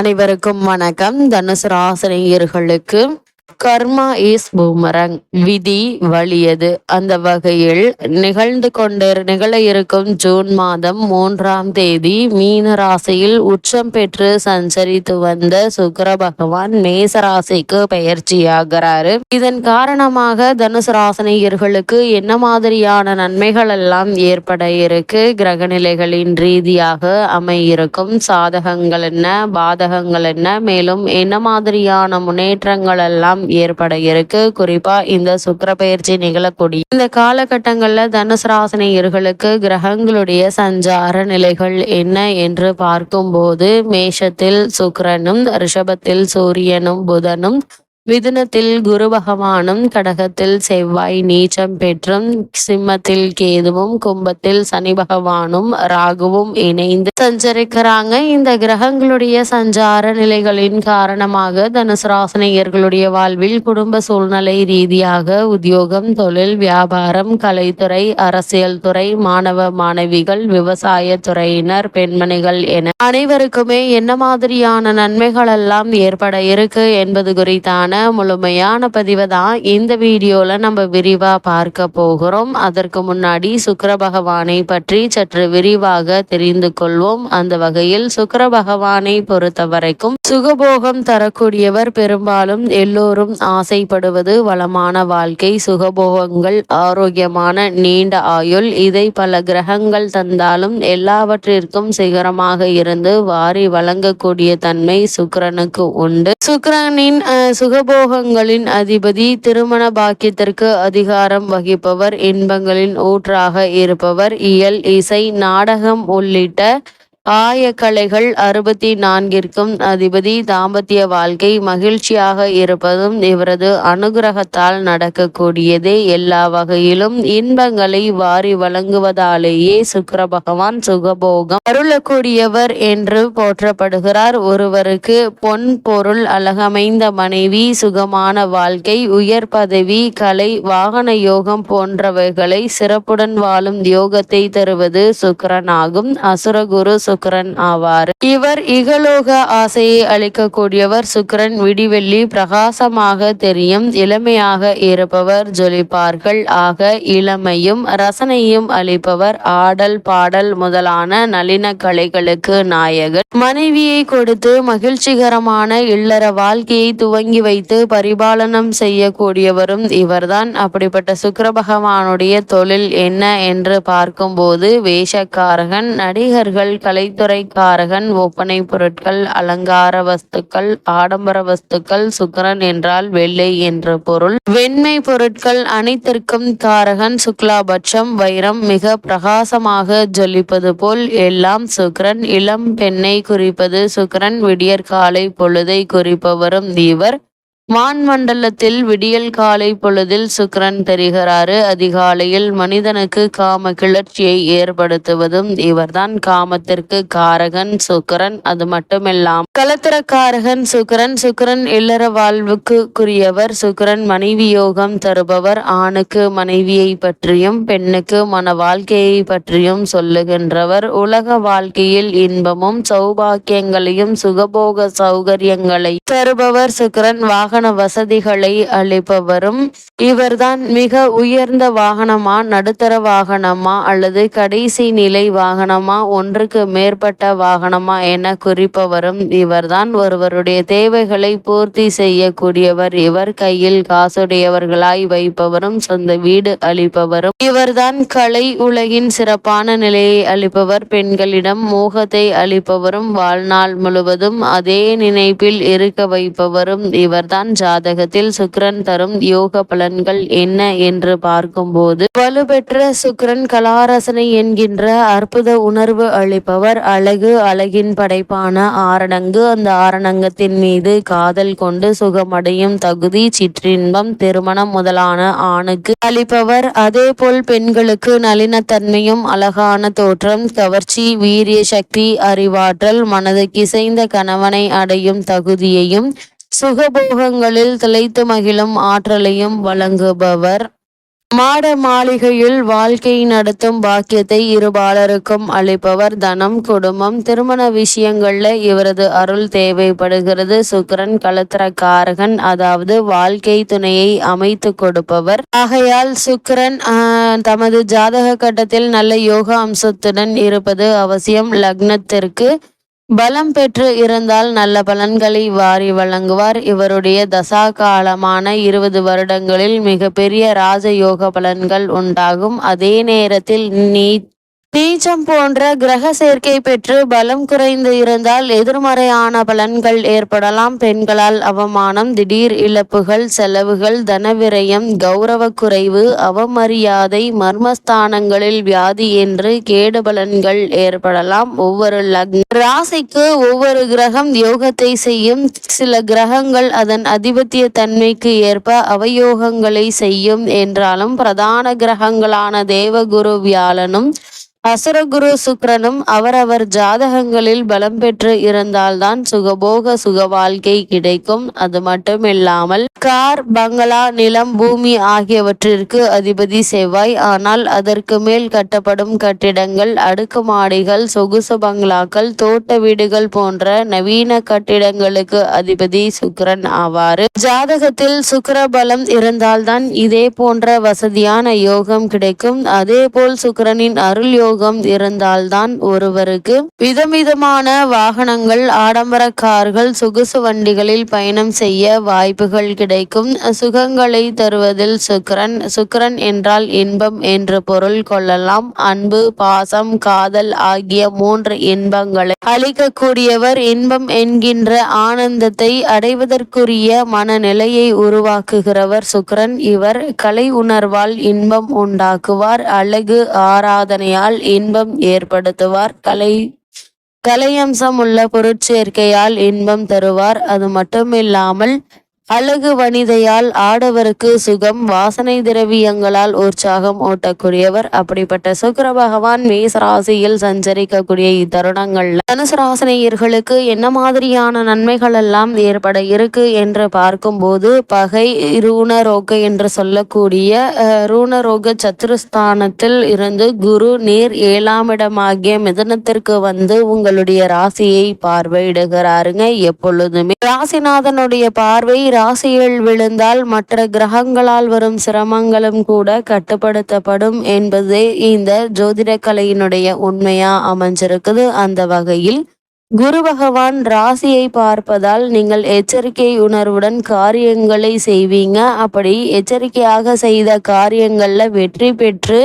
அனைவருக்கும் வணக்கம். தனுசு ராசினியர்களுக்கு கர்மா இஸ் பூமரங். விதி வலியது. அந்த வகையில் நிகழ்ந்து கொண்டு நிகழ இருக்கும் ஜூன் மாதம் மூன்றாம் தேதி மீன ராசியில் உச்சம் பெற்று சஞ்சரித்து வந்த சுக்கர பகவான் மேச ராசிக்கு பயிற்சியாகிறாரு இதன் காரணமாக தனுசு ராசினியர்களுக்கு என்ன மாதிரியான நன்மைகள் எல்லாம் ஏற்பட இருக்கு? கிரகநிலைகளின் ரீதியாக அமையிருக்கும் சாதகங்கள் என்ன? பாதகங்கள் என்ன? மேலும் என்ன மாதிரியான முன்னேற்றங்கள் எல்லாம் ஏற்பட இருக்கு. குறிப்பா இந்த சுக்கர பயிற்சி நிகழக்கூடிய இந்த காலகட்டங்கள்ல தனுசு ராசினியர்களுக்கு கிரகங்களுடைய சஞ்சார நிலைகள் என்ன என்று பார்க்கும்போது மேஷத்தில் சுக்கரனும் ரிஷபத்தில் சூரியனும் புதனும் மிதுனத்தில் குரு பகவானும் கடகத்தில் செவ்வாய் நீச்சம் பெற்றும் சிம்மத்தில் கேதுவும் கும்பத்தில் சனி பகவானும் ராகுவும் இணைந்து சஞ்சரிக்கிறாங்க. இந்த கிரகங்களுடைய சஞ்சார நிலைகளின் காரணமாக தனுசு ராசினியர்களுடைய வாழ்வில் குடும்ப சூழ்நிலை ரீதியாக உத்தியோகம் தொழில் வியாபாரம் கலைத்துறை அரசியல் துறை மாணவ மாணவிகள் விவசாய துறையினர் பெண்மணிகள் என அனைவருக்குமே என்ன மாதிரியான நன்மைகள் எல்லாம் ஏற்பட இருக்கு என்பது குறித்தான முழுமையான பதிவை தான் இந்த வீடியோவில் நம்ம விரிவாக பார்க்க போகிறோம். அதற்கு முன்னாடி சுக்கர பகவானை பற்றி சற்று விரிவாக தெரிந்து கொள்வோம். அந்த வகையில் சுக்கர பகவானை பொறுத்த வரைக்கும் சுகபோகம் தரக்கூடியவர் பெரும்பாலும் எல்லோரும் ஆசைப்படுவது வளமான வாழ்க்கை சுகபோகங்கள் ஆரோக்கியமான நீண்ட ஆயுள். இதை பல கிரகங்கள் தந்தாலும் எல்லாவற்றிற்கும் சிகரமாக இருந்து வாரி வழங்கக்கூடிய தன்மை சுக்கரனுக்கு உண்டு. சுக்கரனின் சுக சுகபோகங்களின் அதிபதி திருமண பாக்கியத்திற்கு அதிகாரம் வகிப்பவர் இன்பங்களின் ஊற்றாக இருப்பவர் இயல் இசை நாடகம் உள்ளிட்ட ஆயக்கலைகள் அறுபத்தி நான்கிற்கும் அதிபதி தாம்பத்திய வாழ்க்கை மகிழ்ச்சியாக இருப்பதும் இவரது அனுகிரகத்தால் நடக்கக்கூடியதே எல்லா வகையிலும் இன்பங்களை வாரி வழங்குவதாலேயே சுக்கர பகவான் சுகபோகம் அருளக்கூடியவர் என்று போற்றப்படுகிறார். ஒருவருக்கு பொன் பொருள் அழகமைந்த மனைவி சுகமான வாழ்க்கை உயர் பதவி கலை வாகன யோகம் போன்றவைகளை சிறப்புடன் வாழும் யோகத்தை தருவது சுக்கரனாகும். அசுரகுரு சுக்கரன் ஆவார். இவர் இகலோக ஆசையை அளிக்கக்கூடியவர் சுக்கரன். விடிவெள்ளி பிரகாசமாக தெரியும் இளமையாக இருப்பவர் ஜொலிப்பார்கள். ஆக இளமையும் ரசனையும் அளிப்பவர் ஆடல் பாடல் முதலான நளின கலைகளுக்கு நாயகர். மனைவியை கொடுத்து மகிழ்ச்சிகரமான இல்லற வாழ்க்கையை துவங்கி வைத்து பரிபாலனம் செய்யக்கூடியவரும் இவர்தான். அப்படிப்பட்ட சுக்கர பகவானுடைய தொழில் என்ன என்று பார்க்கும்போது வேஷக்காரகன் நடிகர்கள் கலை கலைத்துறைக்காரகன் ஒப்பனை பொருட்கள் அலங்கார வஸ்துக்கள் ஆடம்பர வஸ்துக்கள் சுக்கரன் என்றால் வெள்ளை என்ற பொருள். வெண்மை பொருட்கள் அனைத்திற்கும் காரகன் சுக்லாபட்சம் வைரம் மிக பிரகாசமாக ஜொலிப்பது போல் எல்லாம் சுக்கரன் இளம் பெண்ணை குறிப்பது சுக்கரன் விடியற்காலை பொழுதை குறிப்பவரும் தீவர் வான்மண்டலத்தில் விடியல் காலை பொழுதில் சுக்கரன் தெரிகிறாரு அதிகாலையில் மனிதனுக்கு காம கிளர்ச்சியை ஏற்படுத்துவதும் இவர்தான் காமத்திற்கு காரகன் சுக்கரன். அது மட்டுமில்லாம். கலத்திரக்காரகன் சுக்கரன். சுக்கரன் இல்லற வாழ்வுக்கு குறியவர் சுக்கரன் மனைவி யோகம் தருபவர். ஆணுக்கு மனைவியை பற்றியும் பெண்ணுக்கு மன வாழ்க்கையை பற்றியும் சொல்லுகின்றவர். உலக வாழ்க்கையில் இன்பமும் சௌபாக்கியங்களையும் சுகபோக சௌகரியங்களை தருபவர் சுக்கரன். வாகன வாகன வசதிகளை அளிப்பவரும் இவர்தான் மிக உயர்ந்த வாகனமா நடுத்தர வாகனமா அல்லது கடைசி நிலை வாகனமா ஒன்றுக்கு மேற்பட்ட வாகனமா என குறிப்பவரும் இவர்தான். ஒருவருடைய தேவைகளை பூர்த்தி செய்யக்கூடியவர் இவர். கையில் காசுடையவர்களாய் வைப்பவரும் சொந்த வீடு அளிப்பவரும். இவர்தான் கலை உலகின் சிறப்பான நிலையை அளிப்பவர். பெண்களிடம் மோகத்தை அளிப்பவரும் வாழ்நாள் முழுவதும் அதே நினைப்பில் இருக்க வைப்பவரும் இவர்தான். ஜாதகத்தில் சுக்கரன் தரும் யோக பலன்கள் என்ன என்று பார்க்கும்போது வலுப்பெற்ற சுக்கரன் கலாரசனை என்கின்ற அற்புத உணர்வு அளிப்பவர். அழகு அழகின் படைப்பான ஆரணங்கு. அந்த ஆரணங்கத்தின் மீது காதல் கொண்டு சுகமடையும் தகுதி சிற்றின்பம் திருமணம் முதலான ஆணுக்கு அளிப்பவர். அதே போல் பெண்களுக்கு நளினத்தன்மையும் அழகான தோற்றம் கவர்ச்சி வீரிய சக்தி அறிவாற்றல் மனதுக்கு இசைந்த கணவனை அடையும் தகுதியையும் சுகபோகங்களில் திளைத்து மகிழும் ஆற்றலையும் வழங்குபவர். மாட மாளிகையில் வாழ்க்கை நடத்தும் பாக்கியத்தை இருபாலருக்கும் அளிப்பவர். தனம் குடும்பம் திருமண விஷயங்கள்ல இவரது அருள் தேவைப்படுகிறது. சுக்கரன் கலத்திரக்காரகன் அதாவது வாழ்க்கை துணையை அமைத்து கொடுப்பவர். ஆகையால் சுக்கரன் தமது ஜாதக கட்டத்தில் நல்ல யோக அம்சத்துடன் இருப்பது அவசியம். லக்னத்திற்கு பலம் பெற்று இருந்தால் நல்ல பலன்களை வாரி வழங்குவார். இவருடைய தசா காலமான இருபது வருடங்களில் மிகப்பெரிய ராஜயோக பலன்கள் உண்டாகும். அதே நேரத்தில் நீ நீச்சம் போன்ற கிரக சேர்க்கை பெற்று பலம் குறைந்து இருந்தால் எதிர்மறையான பலன்கள் ஏற்படலாம். பெண்களால் அவமானம் திடீர் இழப்புகள் செலவுகள் தனவிரயம் கௌரவ குறைவு அவமரியாதை மர்மஸ்தானங்களில் வியாதி என்று கேடு பலன்கள் ஏற்படலாம். ஒவ்வொரு லக்ன ராசிக்கு ஒவ்வொரு கிரகம் யோகத்தை செய்யும். சில கிரகங்கள் அதன் அதிபத்திய தன்மைக்கு ஏற்ப அவயோகங்களை செய்யும் என்றாலும் பிரதான கிரகங்களான தேவகுரு வியாழனும் அசுரகுரு சுக்கரனும் அவரவர் ஜாதகங்களில் பலம் பெற்று இருந்தால்தான் சுகபோக சுக வாழ்க்கை கிடைக்கும். அது மட்டுமில்லாமல் கார் பங்களா நிலம் பூமி ஆகியவற்றிற்கு அதிபதி செவ்வாய். ஆனால் அதற்கு மேல் கட்டப்படும் கட்டிடங்கள் அடுக்குமாடிகள் சொகுசு பங்களாக்கள் தோட்ட வீடுகள் போன்ற நவீன கட்டிடங்களுக்கு அதிபதி சுக்கரன் ஆவாறு ஜாதகத்தில் சுக்கர பலம் இருந்தால்தான் இதே போன்ற வசதியான யோகம் கிடைக்கும். அதே போல் சுக்கரனின் அருள் யோகம் யோகம் இருந்தால்தான் ஒருவருக்கு விதவிதமான வாகனங்கள் ஆடம்பர கார்கள் சொகுசு வண்டிகளில் பயணம் செய்ய வாய்ப்புகள் கிடைக்கும். சுகங்களை தருவதில் சுக்கரன் சுக்கரன் என்றால் இன்பம் என்று பொருள் கொள்ளலாம். அன்பு பாசம் காதல் ஆகிய மூன்று இன்பங்களை அளிக்கக்கூடியவர் இன்பம் என்கின்ற ஆனந்தத்தை அடைவதற்குரிய மனநிலையை உருவாக்குகிறவர் சுக்கரன். இவர் கலை உணர்வால் இன்பம் உண்டாக்குவார். அழகு ஆராதனையால் இன்பம் ஏற்படுத்துவார். கலை கலையம்சம் உள்ள பொருட்சேர்க்கையால் இன்பம் தருவார். அது மட்டுமில்லாமல் அழகு வனிதையால் ஆடவருக்கு சுகம் வாசனை திரவியங்களால் உற்சாகம் ஓட்டக்கூடியவர் அப்படிப்பட்ட சுக்கர பகவான் மேச ராசியில் சஞ்சரிக்கக்கூடிய இத்தருணங்கள்ல தனுசு ராசினியர்களுக்கு என்ன மாதிரியான நன்மைகள் எல்லாம் ஏற்பட இருக்கு என்று பார்க்கும்போது பகை ரூணரோக என்று சொல்லக்கூடிய ரூணரோக சத்துருஸ்தானத்தில் இருந்து குரு நேர் ஏழாம் இடமாகிய மிதனத்திற்கு வந்து உங்களுடைய ராசியை பார்வையிடுகிறாருங்க. எப்பொழுதுமே ராசிநாதனுடைய பார்வை ராசியில் விழுந்தால் மற்ற கிரகங்களால் வரும் சிரமங்களும் கூட கட்டுப்படுத்தப்படும் என்பதே இந்த ஜோதிட கலையினுடைய உண்மையா அமைஞ்சிருக்குது. அந்த வகையில் குரு பகவான் ராசியை பார்ப்பதால் நீங்கள் எச்சரிக்கை உணர்வுடன் காரியங்களை செய்வீங்க. அப்படி எச்சரிக்கையாக செய்த காரியங்கள்ல வெற்றி பெற்று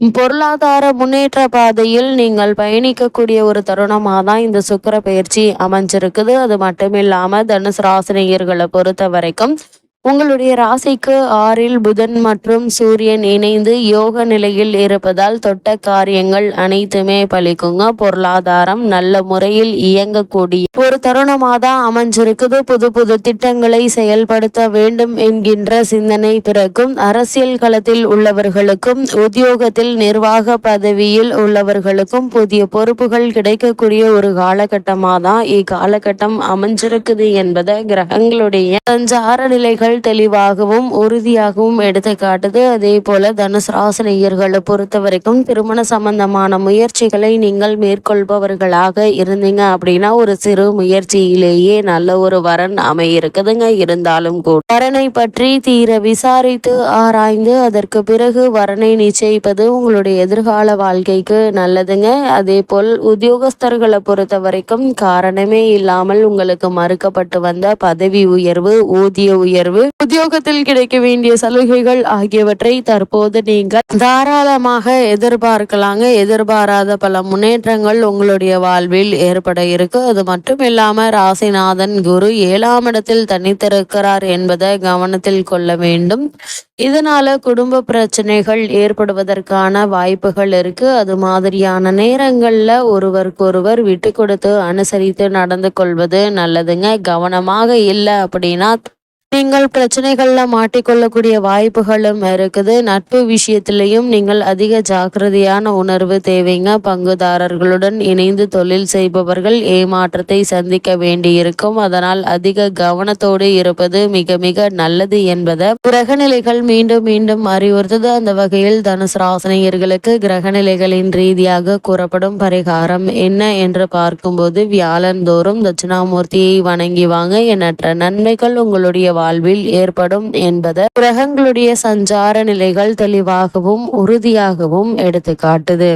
பொருளாதார முன்னேற்ற பாதையில் நீங்கள் பயணிக்கக்கூடிய ஒரு தருணமாக தான் இந்த சுக்கர பயிற்சி அமைஞ்சிருக்குது. அது மட்டும் இல்லாமல் தனுசு ராசினியர்களை பொறுத்த வரைக்கும் உங்களுடைய ராசிக்கு ஆறில் புதன் மற்றும் சூரியன் இணைந்து யோக நிலையில் இருப்பதால் தொட்ட காரியங்கள் அனைத்துமே பலிக்குங்க பொருளாதாரம் நல்ல முறையில் இயங்கக்கூடிய ஒரு தருணமாக தான் அமைஞ்சிருக்குது. புது புது திட்டங்களை செயல்படுத்த வேண்டும் என்கின்ற சிந்தனை பிறக்கும். அரசியல் களத்தில் உள்ளவர்களுக்கும் உத்தியோகத்தில் நிர்வாக பதவியில் உள்ளவர்களுக்கும் புதிய பொறுப்புகள் கிடைக்கக்கூடிய ஒரு காலகட்டமாக தான் இக்காலகட்டம் அமைஞ்சிருக்குது என்பதை கிரகங்களுடைய சஞ்சார நிலைகள் தெளிவாகவும் உறுதியாகவும் எடுத்து காட்டுது. அதே போல தனுசு ராசினியர்களை பொறுத்த வரைக்கும் திருமண சம்பந்தமான முயற்சிகளை நீங்கள் மேற்கொள்பவர்களாக இருந்தீங்க அப்படின்னா ஒரு சிறு முயற்சியிலேயே நல்ல ஒரு வரன் அமையிருக்குதுங்க. இருந்தாலும் கூட வரனை பற்றி தீர விசாரித்து ஆராய்ந்து அதற்கு பிறகு வரனை நிச்சயிப்பது உங்களுடைய எதிர்கால வாழ்க்கைக்கு நல்லதுங்க. அதே போல் உத்தியோகஸ்தர்களை பொறுத்த வரைக்கும் காரணமே இல்லாமல் உங்களுக்கு மறுக்கப்பட்டு வந்த பதவி உயர்வு ஊதிய உயர்வு உத்தியோகத்தில் கிடைக்க வேண்டிய சலுகைகள் ஆகியவற்றை தற்போது நீங்கள் தாராளமாக எதிர்பார்க்கலாங்க. எதிர்பாராத பல முன்னேற்றங்கள் உங்களுடைய வாழ்வில் ஏற்பட இருக்கு. அது மட்டும் இல்லாம ராசிநாதன் குரு ஏழாம் இடத்தில் தனித்திருக்கிறார் என்பதை கவனத்தில் கொள்ள வேண்டும். இதனால குடும்ப பிரச்சனைகள் ஏற்படுவதற்கான வாய்ப்புகள் இருக்கு. அது மாதிரியான நேரங்கள்ல ஒருவருக்கொருவர் விட்டு கொடுத்து அனுசரித்து நடந்து கொள்வது நல்லதுங்க. கவனமாக இல்லை அப்படின்னா நீங்கள் பிரச்சனைகளில் மாட்டிக்கொள்ளக்கூடிய வாய்ப்புகளும் இருக்குது. நட்பு விஷயத்திலையும் நீங்கள் அதிக ஜாக்கிரதையான உணர்வு தேவைங்க. பங்குதாரர்களுடன் இணைந்து தொழில் செய்பவர்கள் ஏமாற்றத்தை சந்திக்க வேண்டியிருக்கும். அதனால் அதிக கவனத்தோடு இருப்பது மிக மிக நல்லது என்பதை. கிரகநிலைகள் மீண்டும் மீண்டும் அறிவுறுத்தது. அந்த வகையில் தனுசு ராசனையர்களுக்கு கிரகநிலைகளின் ரீதியாக கூறப்படும் பரிகாரம் என்ன என்று பார்க்கும்போது வியாழந்தோறும் தட்சிணாமூர்த்தியை வணங்கி வாங்க. எண்ணற்ற நன்மைகள் உங்களுடைய வாழ்வில் ஏற்படும் என்பதை கிரகங்களுடைய சஞ்சார நிலைகள் தெளிவாகவும் உறுதியாகவும் எடுத்து காட்டுது